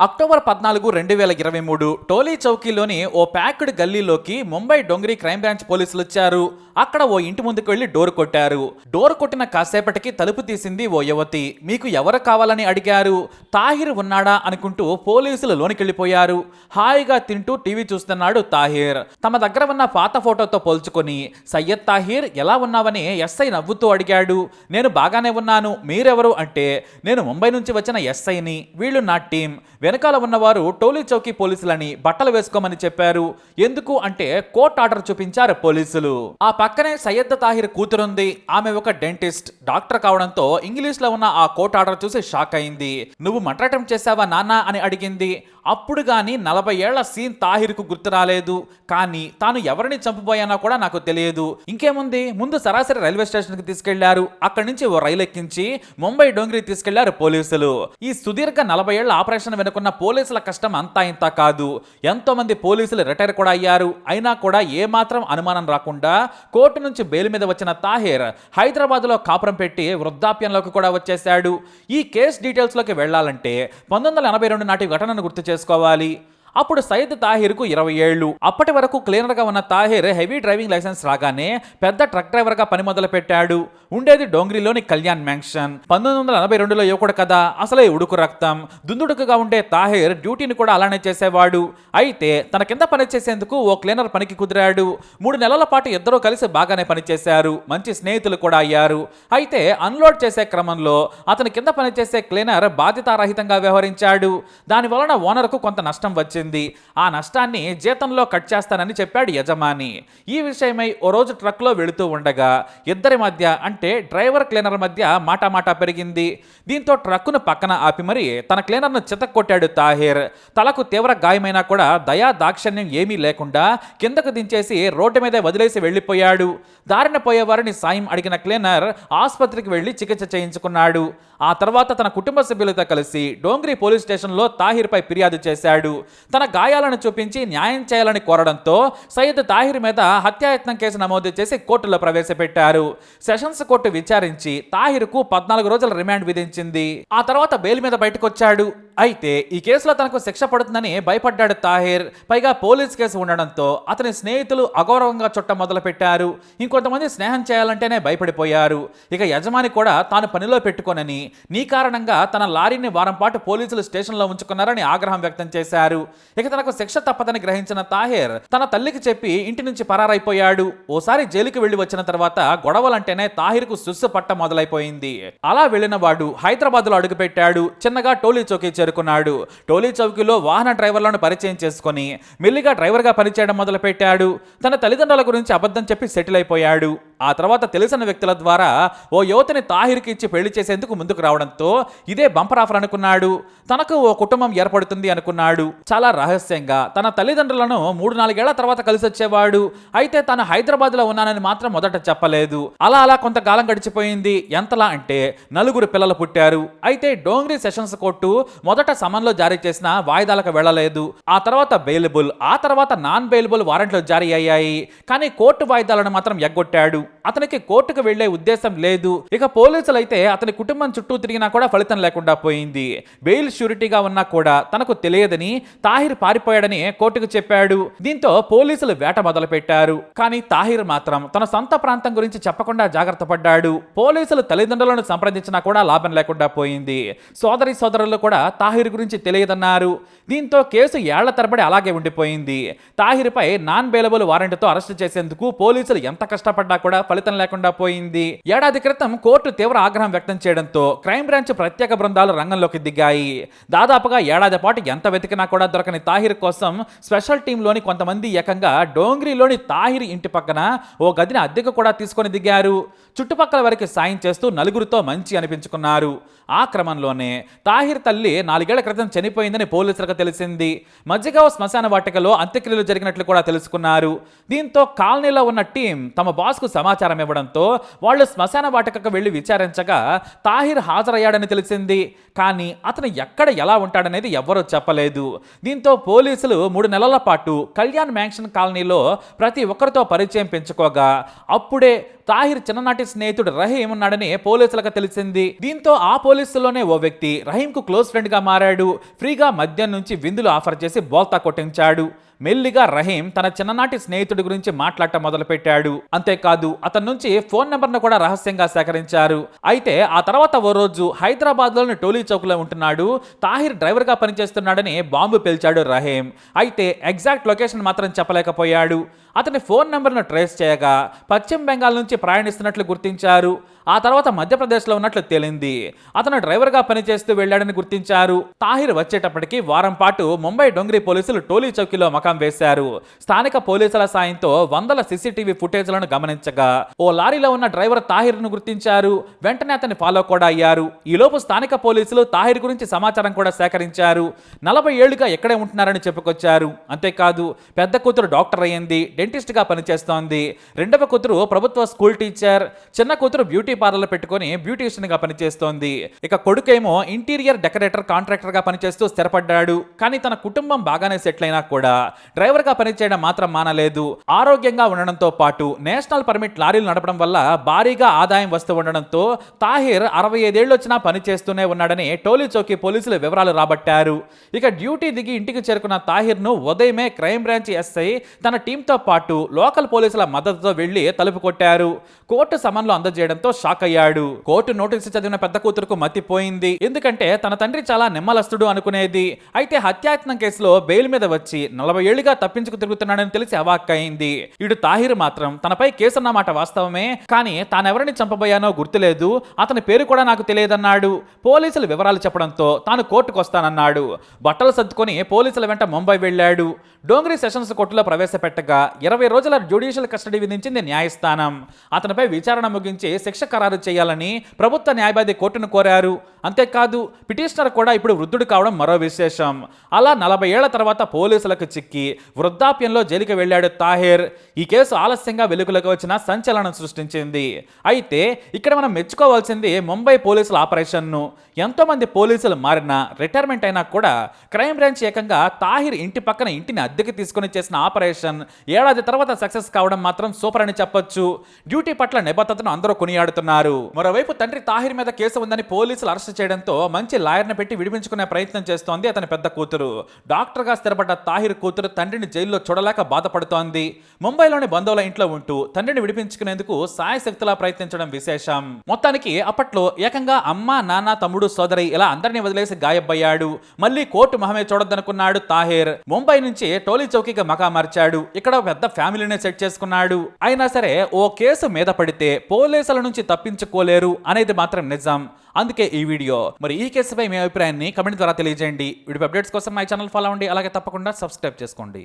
October పద్నాలుగు రెండు వేల ఇరవై మూడు టోలీ చౌకీలోని ఓ ప్యాక్డ్ గల్లీలోకి ముంబై డొంగ్రీ క్రైమ్ బ్రాంచ్ పోలీసులు వచ్చారు అక్కడ ఓ ఇంటి ముందుకు వెళ్ళి డోర్ కొట్టారు. డోర్ కొట్టిన కాసేపటికి తలుపు తీసింది ఓ యువతి. మీకు ఎవరు కావాలని అడిగారు? తాహిర్ ఉన్నాడా? అనుకుంటూ పోలీసులు లోనికెళ్ళిపోయారు హాయిగా తింటూ టీవీ చూస్తున్నాడు తాహిర్. తమ దగ్గర ఉన్న పాత ఫోటోతో పోల్చుకొని సయ్యద్ తాహిర్ ఎలా ఉన్నావని ఎస్ఐ నవ్వుతూ అడిగాడు. నేను బాగానే ఉన్నాను. మీరెవరు అంటే నేను ముంబై నుంచి వచ్చిన ఎస్ఐని. వీళ్ళు నా టీం వెనకాల ఉన్నవారు టోలీ చౌకీ పోలీసులని బట్టలు వేసుకోమని చెప్పారు. ఎందుకు అంటే కోర్ట్ ఆర్డర్ చూపించారు పోలీసులు. ఆ పక్కనే సయ్యద్ తాహిర్ కూతురుంది. ఆమె ఒక డెంటిస్ట్. డాక్టర్ కావడంతో ఇంగ్లీష్లో ఉన్న ఆ కోర్ట్ ఆర్డర్ చూసి షాక్ అయింది. నువ్వు మట్రటం చేసావా నాన్న? అని అడిగింది. అప్పుడు గాని నలభై ఏళ్ళ సీన్ తాహిర్కు గుర్తు రాలేదు. కానీ తాను ఎవరిని చంపబోయానో కూడా నాకు తెలియదు. ఇంకేముంది? ముందు సరాసరి రైల్వే స్టేషన్కి తీసుకెళ్ళారు. అక్కడి నుంచి ఓ రైలు ఎక్కించి ముంబై డోంగ్రీ తీసుకెళ్ళారు పోలీసులు. ఈ సుదీర్ఘ నలభై ఏళ్ళ ఆపరేషన్ వెనుకున్న పోలీసుల కష్టం అంతా ఇంత కాదు. ఎంతో మంది పోలీసులు రిటైర్ కూడా అయ్యారు. అయినా కూడా ఏమాత్రం అనుమానం రాకుండా కోర్టు నుంచి బెయిల్ మీద వచ్చిన తాహేర్ హైదరాబాద్లో కాపురం పెట్టి వృద్ధాప్యంలోకి కూడా వచ్చేశాడు. ఈ కేసు డీటెయిల్స్లోకి వెళ్ళాలంటే వెళ్ళాలంటే పంతొమ్మిది వందల ఎనభై రెండు నాటి ఘటనను గుర్తు చేసుకోవాలి. అప్పుడు సయ్యద్ తాహిర్కు ఇరవై ఏళ్ళు. అప్పటి వరకు క్లీనర్గా ఉన్న తాహిర్ హెవీ డ్రైవింగ్ లైసెన్స్ రాగానే పెద్ద ట్రక్ డ్రైవర్గా పని మొదలు పెట్టాడు ఉండేది డోంగ్రీలోని కళ్యాణ్ మ్యాన్షన్. పంతొమ్మిది వందల ఎనభై రెండులో యువకుడు కదా అసలే ఉడుకు రక్తం. దుందుడుకుగా ఉండే తాహిర్ డ్యూటీని కూడా అలానే చేసేవాడు. అయితే తన కింద పనిచేసేందుకు ఓ క్లీనర్ పనికి కుదిరాడు. మూడు నెలల పాటు ఇద్దరూ కలిసి బాగానే పనిచేశారు మంచి స్నేహితులు కూడా అయ్యారు. అయితే అన్లోడ్ చేసే క్రమంలో అతని కింద పనిచేసే క్లీనర్ బాధ్యతారహితంగా వ్యవహరించాడు. దాని వలన ఓనర్కు కొంత నష్టం వచ్చింది. ఆ నష్టాన్ని జీతంలో కట్ చేస్తానని చెప్పాడు యజమాని. ఈ విషయమై ఓ రోజు ట్రక్లో వెళుతూ ఉండగా ఇద్దరి మధ్య అంటే డ్రైవర్ క్లీనర్ మధ్య మాటామాటా పెరిగింది. దీంతో ట్రక్కును పక్కన ఆపి మరి తన క్లీనర్ను చితక్కొట్టాడు తాహిర్. తలకు తీవ్ర గాయమైనా కూడా దయా దాక్షణ్యం ఏమీ లేకుండా కిందకు దించేసి రోడ్డు మీదే వదిలేసి వెళ్ళిపోయాడు. దారిన పోయేవారిని సాయం అడిగిన క్లీనర్ ఆసుపత్రికి వెళ్ళి చికిత్స చేయించుకున్నాడు. ఆ తర్వాత తన కుటుంబ సభ్యులతో కలిసి డోంగ్రీ పోలీస్ స్టేషన్లో తాహిర్పై ఫిర్యాదు చేశాడు. తన గాయాలను చూపించి న్యాయం చేయాలని కోరడంతో సయ్యద్ తాహిర్ మీద హత్యాయత్నం కేసు నమోదు చేసి కోర్టులో ప్రవేశపెట్టారు. సెషన్స్ కోర్టు విచారించి తాహిర్కు పద్నాలుగు రోజుల రిమాండ్ విధించింది. ఆ తర్వాత బెయిల్ మీద బయటకొచ్చాడు. అయితే ఈ కేసులో తనకు శిక్ష పడుతుందని భయపడ్డాడు తాహిర్. పైగా పోలీస్ కేసు ఉండడంతో అతని స్నేహితులు అగౌరవంగా చుట్ట మొదలు పెట్టారు ఇంకొంతమంది స్నేహం చేయాలంటేనే భయపడిపోయారు. ఇక యజమాని కూడా తాను పనిలో పెట్టుకోనని నీ కారణంగా తన లారీని వారం పాటు పోలీసులు స్టేషన్లో ఉంచుకున్నారని ఆగ్రహం వ్యక్తం చేశారు. ఇక తనకు శిక్ష తప్పదని గ్రహించిన తాహిర్ తన తల్లికి చెప్పి ఇంటి నుంచి పరారైపోయాడు. ఓసారి జైలుకి వెళ్ళి వచ్చిన తర్వాత గొడవలంటేనే తాహిర్కు సుస్సు పట్ట మొదలైపోయింది. అలా వెళ్ళిన వాడు హైదరాబాద్లో అడుగుపెట్టాడు. చిన్నగా టోలీ చౌకీ చేరుకున్నాడు. టోలీ చౌకీలో వాహన డ్రైవర్లను పరిచయం చేసుకుని మెల్లిగా డ్రైవర్గా పనిచేయడం మొదలుపెట్టాడు. తన తల్లిదండ్రుల గురించి అబద్ధం చెప్పి సెటిల్ అయిపోయాడు. ఆ తర్వాత తెలిసిన వ్యక్తుల ద్వారా ఓ యువతిని తాహిర్కి ఇచ్చి పెళ్ళి చేసేందుకు ముందుకు రావడంతో ఇదే బంపర్ ఆఫర్ అనుకున్నాడు. తనకు ఓ కుటుంబం ఏర్పడుతుంది అనుకున్నాడు. చాలా రహస్యంగా తన తల్లిదండ్రులను మూడు నాలుగేళ్ళ తర్వాత కలిసి వచ్చేవాడు. అయితే తను హైదరాబాద్లో ఉన్నానని మాత్రం మొదట చెప్పలేదు. అలా అలా కొంతకాలం గడిచిపోయింది. ఎంతలా అంటే నలుగురు పిల్లలు పుట్టారు. అయితే డోంగ్రీ సెషన్స్ కోర్టు మొదట సమన్లో జారీ చేసిన వాయిదాలకు వెళ్ళలేదు. ఆ తర్వాత బెయిలబుల్ ఆ తర్వాత నాన్ బెయిలబుల్ వారెంట్లు జారీ అయ్యాయి. కానీ కోర్టు వాయిదాలను మాత్రం ఎగ్గొట్టాడు. అతనికి కోర్టుకు వెళ్ళే ఉద్దేశం లేదు. ఇక పోలీసులు అయితే అతని కుటుంబం చుట్టూ తిరిగినా కూడా ఫలితం లేకుండా పోయింది. బెయిల్ షూరిటీగా ఉన్నా కూడా తనకు తెలియదని తాహిర్ పారిపోయాడని కోర్టుకు చెప్పాడు. దీంతో పోలీసులు వేట మొదలు పెట్టారు కానీ తాహిర్ మాత్రం తన సొంత ప్రాంతం గురించి చెప్పకుండా జాగ్రత్త పడ్డాడు. పోలీసులు తల్లిదండ్రులను సంప్రదించినా కూడా లాభం లేకుండా పోయింది. సోదరి సోదరులు కూడా తాహిర్ గురించి తెలియదన్నారు. దీంతో కేసు ఏళ్ళ తరబడి అలాగే ఉండిపోయింది. తాహిర్పై నాన్ బెయిలబుల్ వారెంట్తో అరెస్టు చేసేందుకు పోలీసులు ఎంత కష్టపడ్డా కూడా ఫలితం లేకుండా పోయింది. ఏడాది క్రితం కోర్టు తీవ్ర ఆగ్రహం వ్యక్తం చేయడంతో క్రైమ్ బ్రాంచ్ ప్రత్యేక బృందాలు రంగంలోకి దిగాయి. దాదాపుగా ఏడాది పాటు ఎంత వెతికినా కూడా దొరకని తాహిర్ కోసం స్పెషల్ టీంలోని కొంతమంది ఏకంగా డోంగ్రీలోని తాహిర్ ఇంటి పక్కన ఓ గదిని అద్దెకు కూడా తీసుకొని దిగారు. చుట్టుపక్కల వరకు సాయం చేస్తూ నలుగురితో మంచి అనిపించుకున్నారు. ఆ క్రమంలోనే తాహిర్ తల్లి నాలుగేళ్ళ క్రితం చనిపోయిందని పోలీసులకు తెలిసింది. మధ్యగావ్ శ్మశాన వాటికలో అంత్యక్రియలు జరిగినట్లు కూడా తెలుసుకున్నారు. దీంతో కాలనీలో ఉన్న టీం తమ బాస్కు సమాచారం ఇవ్వడంతో వాళ్ళు శ్మశాన వాటికకు వెళ్ళి విచారించగా తాహిర్ హాజరయ్యాడని తెలిసింది. కానీ అతను ఎక్కడ ఎలా ఉంటాడనేది ఎవ్వరూ చెప్పలేదు. దీంతో పోలీసులు మూడు నెలల పాటు కళ్యాణ్ మ్యాన్షన్ కాలనీలో ప్రతి ఒక్కరితో పరిచయం పెంచుకోగా అప్పుడే తాహిర్ చిన్ననాటి స్నేహితుడు రహీం ఉన్నాడని పోలీసులకు తెలిసింది. దీంతో ఆ పోలీసులోనే ఓ వ్యక్తి రహీం కు క్లోజ్ ఫ్రెండ్గా మారాడు. ఫ్రీగా మద్యం నుంచి విందులు ఆఫర్ చేసి బోల్తా కొట్టించాడు. మెల్లిగా రహీం తన చిన్ననాటి స్నేహితుడి గురించి మాట్లాడటం మొదలుపెట్టాడు. అంతేకాదు అతని నుంచి ఫోన్ నెంబర్ను కూడా రహస్యంగా సేకరించారు. అయితే ఆ తర్వాత ఓ రోజు హైదరాబాద్లోని టోలీ చౌక్లో ఉంటున్నాడు. తాహిర్ డ్రైవర్గా పనిచేస్తున్నాడని బాంబు పేల్చాడు రహీం. అయితే ఎగ్జాక్ట్ లొకేషన్ మాత్రం చెప్పలేకపోయాడు. అతని ఫోన్ నెంబర్ను ట్రేస్ చేయగా పశ్చిమ బెంగాల్ నుంచి ప్రయాణిస్తున్నట్లు గుర్తించారు. ఆ తర్వాత మధ్యప్రదేశ్లో ఉన్నట్లు తేలింది. అతను డ్రైవర్గా పనిచేస్తూ వెళ్ళాడని గుర్తించారు. తాహిర్ వచ్చేటప్పటికి వారం పాటు ముంబై డొంగ్రీ పోలీసులు టోలీ చౌకీలో మకాం వేశారు. స్థానిక పోలీసుల సాయంతో వందల సీసీటీవీ ఫుటేజ్లను గమనించగా ఓ లారీలో ఉన్న డ్రైవర్ తాహిర్ను గుర్తించారు. వెంటనే అతన్ని ఫాలో కూడా అయ్యారు. ఈలోపు స్థానిక పోలీసులు తాహిర్ గురించి సమాచారం కూడా సేకరించారు. నలభై ఏళ్ళుగా ఎక్కడే ఉంటున్నారని చెప్పుకొచ్చారు. అంతేకాదు పెద్ద కూతురు డాక్టర్ అయ్యింది డెంటిస్ట్గా పనిచేస్తోంది. రెండవ కూతురు ప్రభుత్వ స్కూల్ టీచర్ చిన్న కూతురు బ్యూటీ పార్లర్ పెట్టుకుని బ్యూటీషియన్గా పనిచేస్తోంది. ఇక కొడుకేమో ఇంటీరియర్ డెకరేటర్ కాంట్రాక్టర్గా పనిచేస్తూ స్థిరపడ్డాడు. కానీ తన కుటుంబం బాగానే సెటిల్ అయినా కూడా డ్రైవర్గా పనిచేయడం మాత్రం మానలేదు. ఆరోగ్యంగా ఉండడంతో పాటు నేషనల్ పర్మిట్ లారీలు నడపడం వల్ల భారీగా ఆదాయం వస్తూ ఉండడంతో తాహిర్ అరవై ఐదేళ్ళు వచ్చినా పనిచేస్తూనే ఉన్నాడని టోలీ చౌకీ పోలీసులు వివరాలు రాబట్టారు. ఇక డ్యూటీ దిగి ఇంటికి చేరుకున్న తాహిర్ను ఉదయమే క్రైమ్ బ్రాంచ్ ఎస్ఐ తన టీంతో పాటు లోకల్ పోలీసుల మద్దతుతో వెళ్ళి తలుపు కొట్టారు. కోర్టు సమన్లు అందజేయడంతో షాక్ అయ్యాడు కోర్టు నోటీసు చదివిన పెద్ద కూతురుకు మతిపోయింది ఎందుకంటే తన తండ్రి చాలా నిమ్మలస్తుడు అనుకునేది. అయితే హత్యాయత్నం కేసులో బెయిల్ మీద వచ్చి నలభై ఏళ్ళుగా తప్పించుకు తిరుగుతున్నాడని తెలిసి అవాక్కయింది ఇడు తాహిర్ మాత్రం తనపై కేసున్నమాట వాస్తవమే. కానీ తానెవరిని చంపబోయానో గుర్తులేదు. అతని పేరు కూడా నాకు తెలియదన్నాడు. పోలీసులు వివరాలు చెప్పడంతో తాను కోర్టుకు వస్తానన్నాడు బట్టలు సర్దుకొని పోలీసుల వెంట ముంబై వెళ్ళాడు. డోంగ్రీ సెషన్స్ కోర్టులో ప్రవేశపెట్టగా ఇరవై రోజుల జ్యుడిషియల్ కస్టడీ విధించింది న్యాయస్థానం. అతనిపై విచారణ ముగించి శిక్ష ఖరారు చేయాలని ప్రభుత్వ న్యాయవాది కోర్టును కోరారు. అంతేకాదు పిటిషనర్ కూడా ఇప్పుడు వృద్ధుడు కావడం మరో విశేషం. అలా నలభై ఏళ్ళ తర్వాత పోలీసులకు చిక్కి వృద్ధాప్యంలో జైలుకి వెళ్ళాడు తాహిర్. ఈ కేసు ఆలస్యంగా వెలుగులోకి వచ్చిన సంచలనం సృష్టించింది. అయితే ఇక్కడ మనం మెచ్చుకోవాల్సింది ముంబై పోలీసుల ఆపరేషన్ను. ఎంతో మంది పోలీసులు మారినా రిటైర్మెంట్ అయినా కూడా క్రైమ్ బ్రాంచ్ ఏకంగా తాహిర్ ఇంటి పక్కన ఇంటిని అద్దెకి తీసుకొని చేసిన ఆపరేషన్ ఏడాది తర్వాత సక్సెస్ కావడం మాత్రం సూపర్ అని చెప్పొచ్చు. డ్యూటీ పట్ల నిబద్ధతను అందరూ కొనియాడుతున్నారు. మరోవైపు తండ్రి తాహిర్ మీద కేసు ఉందని పోలీసులు అరెస్ట్ చేయడంతో మంచి లాయర్ని పెట్టి విడిపించుకునే ప్రయత్నం చేస్తోంది అతని పెద్ద కూతురు. డాక్టర్గా స్థిరపడ్డ తాహిర్ కూతురు తండ్రిని జైల్లో చూడలేక బాధపడుతోంది. ముంబైలోని బంధువుల ఇంట్లో ఉంటూ తండ్రిని విడిపించుకునేందుకు సాయశక్తిలా ప్రయత్నించడం విశేషం. మొత్తానికి అప్పట్లో ఏకంగా అమ్మ నాన్న తమ్ముడు సోదరి ఇలా అందరినీ వదిలేసి గాయబ్బయ్యాడు. మళ్ళీ కోర్టు మహమే చూడొద్దనుకున్నాడు తాహిర్. ముంబై నుంచి టోలీ చౌకీగా మకా మార్చాడు. ఇక్కడ ఒక పెద్ద ఫ్యామిలీనే సెట్ చేసుకున్నాడు. అయినా సరే ఓ కేసు మీద పడితే పోలీసుల నుంచి తప్పించుకోలేరు అనేది మాత్రం నిజం. అందుకే ఈ వీడియో. మరి ఈ కేసుపై మీ అభిప్రాయాన్ని కమెంట్ ద్వారా తెలియజేయండి. వీడియో అప్డేట్స్ కోసం మై ఛానల్ ఫాలో అవ్వండి. అలాగే తప్పకుండా సబ్స్క్రైబ్ చేసుకోండి.